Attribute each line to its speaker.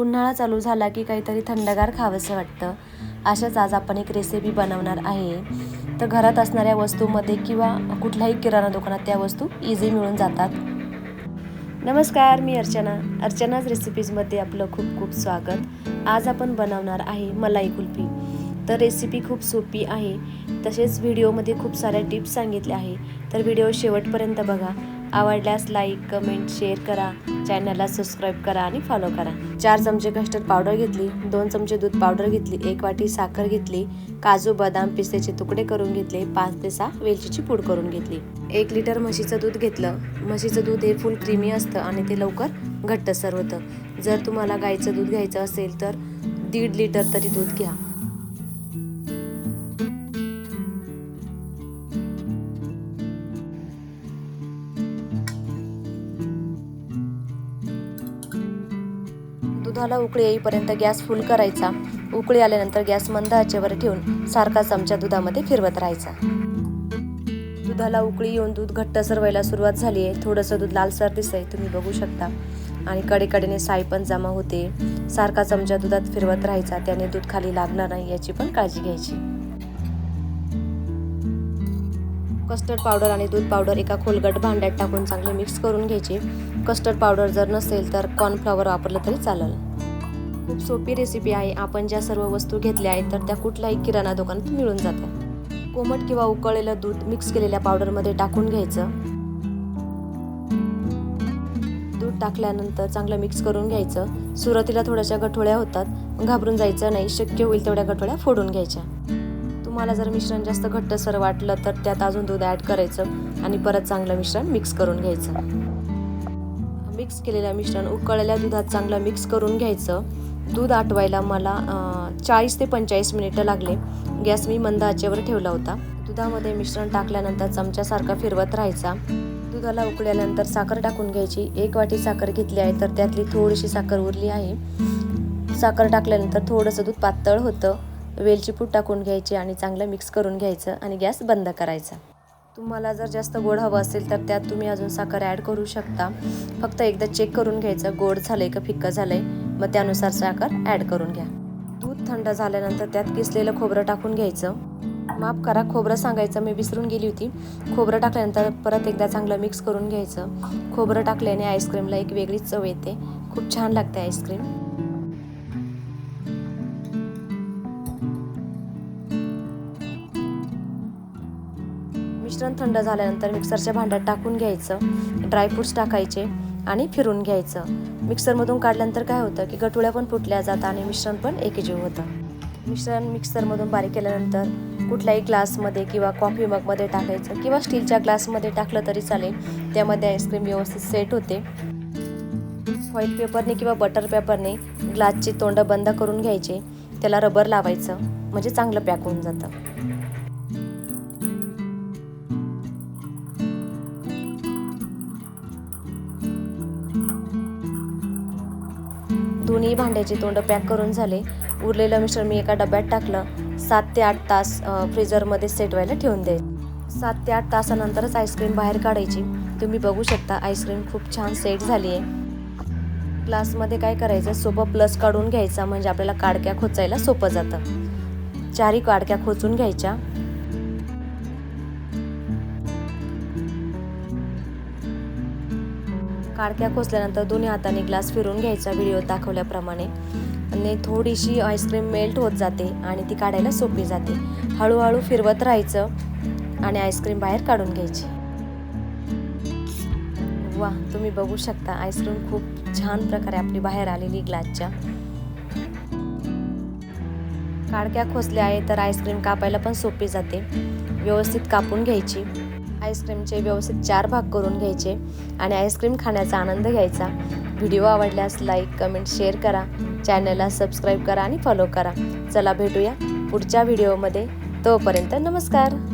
Speaker 1: उन्हाळा चालू झाला की काहीतरी थंडगार खावंसं वाटतं. अशाच आज आपण एक रेसिपी बनवणार आहे. तर घरात असणाऱ्या वस्तूमध्ये किंवा कुठल्याही किराणा दुकानात त्या वस्तू इझी मिळून जातात. नमस्कार मी अर्चना. अर्चनाज रेसिपीजमध्ये आपलं खूप खूप स्वागत. आज आपण बनवणार आहे मलाई कुल्फी. तर रेसिपी खूप सोपी आहे. तसेच व्हिडिओमध्ये खूप साऱ्या टिप्स सांगितल्या आहे. तर व्हिडिओ शेवटपर्यंत बघा. आवडल्यास लाईक कमेंट शेअर करा. चॅनलला सबस्क्राईब करा आणि फॉलो करा. चार चमचे कस्टर्ड पावडर घेतली दोन चमचे दूध पावडर घेतली एक वाटी साखर घेतली काजू बदाम पिस्त्याचे तुकडे करून घेतले पाच ते सहा वेलचीची पूड करून घेतली. एक लिटर म्हशीचं दूध घेतलं. म्हशीचं दूध हे फुल क्रीमी असतं आणि ते लवकर घट्टसर होतं. जर तुम्हाला गाईचं दूध घ्यायचं असेल तर दीड लिटर तरी दूध घ्या. दुधाला उकळी येईपर्यंत गॅस फुल करायचा. उकळी आल्यानंतर गॅस मंद आचेवर ठेवून सारखा चमचा दुधामध्ये फिरवत राहायचा. दुधाला उकळी येऊन दूध घट्टसर व्हायला सुरुवात झाली आहे थोडंसं दूध लालसर दिसतंय तुम्ही बघू शकता. आणि कडेकडेने साय पण जमा होते. सारखा चमचा दुधात फिरवत राहायचा त्याने दूध खाली लागणार नाही याची पण काळजी घ्यायची. कस्टर्ड पावडर आणि दूध पावडर एका खोलगट भांड्यात टाकून चांगले मिक्स करून घ्यायचे. कस्टर्ड पावडर जर नसेल तर कॉर्नफ्लॉवर वापरलं तरी चालेल. खूप सोपी रेसिपी आहे. आपण ज्या सर्व वस्तू घेतल्या आहेत तर त्या कुठल्याही किराणा दुकानात मिळून जातात. कोमट किंवा उकळलेलं दूध मिक्स केलेल्या पावडरमध्ये टाकून घ्यायचं. दूध टाकल्यानंतर चांगलं मिक्स करून घ्यायचं. सुरुवातीला थोड्याशा गठोळ्या होतात. घाबरून जायचं नाही. शक्य होईल तेवढ्या गठोळ्या फोडून घ्यायच्या. तुम्हाला जर मिश्रण जास्त घट्टसर वाटलं तर त्यात अजून दूध ॲड करायचं आणि परत चांगलं मिश्रण मिक्स करून घ्यायचं. मिक्स केलेलं मिश्रण उकळलेल्या दुधात चांगलं मिक्स करून घ्यायचं. दूध आटवायला मला चाळीस ते पंचेचाळीस मिनिटं लागले. गॅस मी मंद आचेवर ठेवला होता. दुधामध्ये मिश्रण टाकल्यानंतर चमच्यासारखा फिरवत राहायचा. दुधाला उकळल्यानंतर साखर टाकून घ्यायची. एक वाटी साखर घेतली आहे तर त्यातली थोडीशी साखर उरली आहे. साखर टाकल्यानंतर थोडंसं दूध पातळ होतं. वेलची पूड टाकून घ्यायची आणि चांगलं मिक्स करून घ्यायचं आणि गॅस बंद करायचा. तुम्हाला जर जास्त गोड हवं असेल तर त्यात तुम्ही अजून साखर ॲड करू शकता. फक्त एकदा चेक करून घ्यायचं. गोड झालं आहे का फिक्कं आहे मग त्यानुसार साखर ॲड करून घ्या. दूध थंड झाल्यानंतर त्यात किसलेलं खोबरं टाकून घ्यायचं. माफ करा खोबरं सांगायचं मी विसरून गेली होती. खोबरं टाकल्यानंतर परत एकदा चांगलं मिक्स करून घ्यायचं. खोबरं टाकल्याने आईस्क्रीमला एक वेगळीच चव येते. खूप छान लागते आईस्क्रीम मिश्रण थंड झाल्यानंतर मिक्सरच्या भांड्यात टाकून घ्यायचं. ड्रायफ्रूट्स टाकायचे. आणि फिरून घ्यायचं. मिक्सरमधून काढल्यानंतर काय होतं की गटुळ्या पण फुटल्या जातात आणि मिश्रण पण एकजीव होतं. मिश्रण मिक्सरमधून बारीक केल्यानंतर कुठल्याही ग्लासमध्ये किंवा कॉफी मगमध्ये टाकायचं किंवा स्टीलच्या ग्लासमध्ये टाकलं तरी चालेल. त्यामध्ये आईस्क्रीम व्यवस्थित सेट होते. फॉईल पेपरने किंवा बटर पेपरने ग्लासची तोंड बंद करून घ्यायचे. त्याला रबर लावायचं. म्हणजे चांगलं पॅक होऊन जातं. दोन्ही भांड्याचे तोंड पॅक करून झाले. उरलेलं मिश्रण मी एका डब्यात टाकलं. सात ते आठ तास फ्रीजरमध्ये सेट व्हायला ठेवून दे सात ते आठ तासानंतरच आईस्क्रीम बाहेर काढायची. तुम्ही बघू शकता आईस्क्रीम खूप छान सेट झाली आहे ग्लासमध्ये काय करायचं? सोपं प्लस काढून घ्यायचा म्हणजे आपल्याला काडक्या खोचायला सोपं जातं. चारही काडक्या खोचून घ्यायच्या. काडक्या खोचल्यानंतर दोन्ही हाताने ग्लास फिरून घ्यायचा व्हिडिओ दाखवल्याप्रमाणे. आणि थोडीशी आईस्क्रीम मेल्ट होत जाते आणि ती काढायला सोपी जाते. हळूहळू फिरवत राहायचं आणि आईस्क्रीम बाहेर काढून घ्यायची. वा तुम्ही बघू शकता आईस्क्रीम खूप छान प्रकारे आपली बाहेर आलेली ग्लासच्या. काडक्या खोचल्या आहे तर आईस्क्रीम कापायला पण सोपी जाते. व्यवस्थित कापून घ्यायची. आईस्क्रीमचे व्यवस्थित चार भाग करून घ्यायचे आणि आईस्क्रीम खाण्याचा आनंद घ्यायचा. व्हिडिओ आवडल्यास लाईक कमेंट शेअर करा. चॅनलला सबस्क्राईब करा आणि फॉलो करा. चला भेटूया पुढच्या व्हिडिओमध्ये तोपर्यंत नमस्कार.